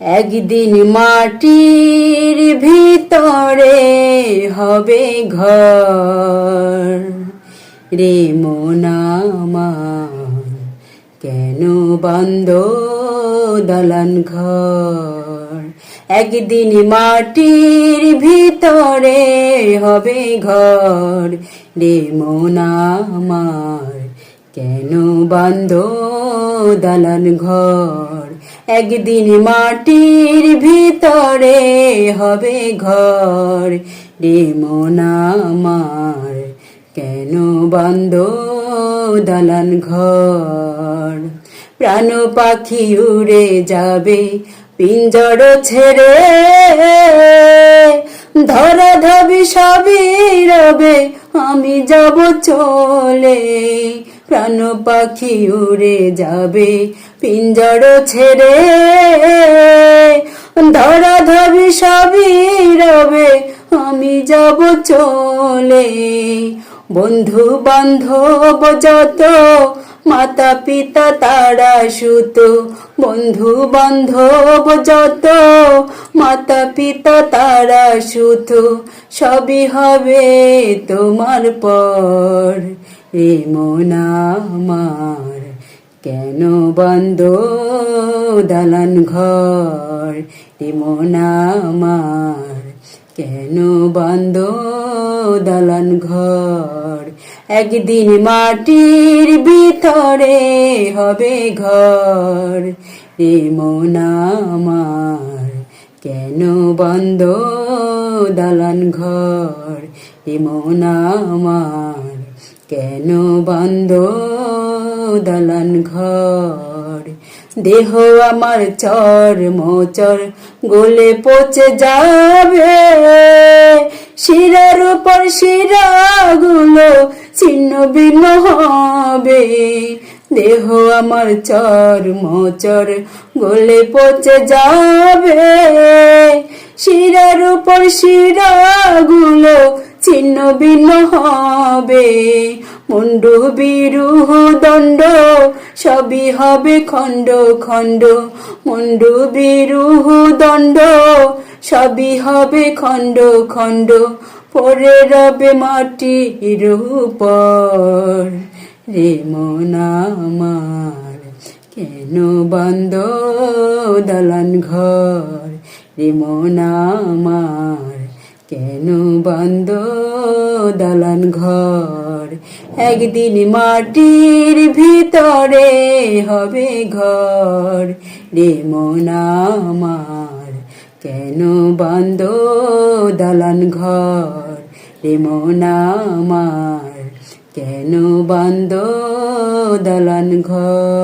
একদিন মাটির ভিতরে হবে ঘর। রে মোনামা কেন বন্ধ দলন ঘর? একদিন মাটির ভিতরে হবে ঘর। রে মোনামার কেন বন্ধ দালান ঘর? একদিন মাটির ভিতরে হবে ঘর রে মোনামার কেন বন্ধ দালান ঘর? প্রাণ পাখি উড়ে যাবে, পিঞ্জর ছেড়ে। ধরা ধবি সবই রবে, আমি যাব চলে। প্রাণ পাখি উড়ে যাবে, পিঞ্জর ছেড়ে। ধরা ধবি সবই রবে, আমি যাব চলে। বন্ধু বান্ধব যত মাতা পিতা তারা সুত। বন্ধু বান্ধব যত মাতা পিতা তারা সুত। সবই হবে তোমার পর। মোনা আমার, কেন বন্ধ দালান ঘর? মোনা আমার, কেন বন্ধ দালান ঘর? একদিন মাটির ভিতরে হবে ঘর। রে আমার, কেন বন্ধ দালান ঘর? রে আমার কেন বন্ধ দালান ঘর? দেহ আমার চর মোচর, গোলে পচে যাবে। শিরার উপর শিরাগুলো ছিন্ন ভিন্ন হবে। দেহ আমার চর মোচর, গোলে পচে যাবে। শিরার উপর শিরাগুলো ছিন্ন ভিন্ন হবে। মুন্ডু বিরুহ দণ্ড, সবই হবে খণ্ড খণ্ড। মুন্ডু বিরুহ দণ্ড, সবই হবে খণ্ড খণ্ড। পরে রবে মাটির উপর। রে আমার, কেন বন্ধ দালান ঘর? রে আমার কেন বন্ধ দালান ঘর? একদিন মাটির ভিতরে হবে ঘর। রে আমার, কেন বন্ধ দালান ঘর? রে আমার, কেন বন্ধ দালান ঘর?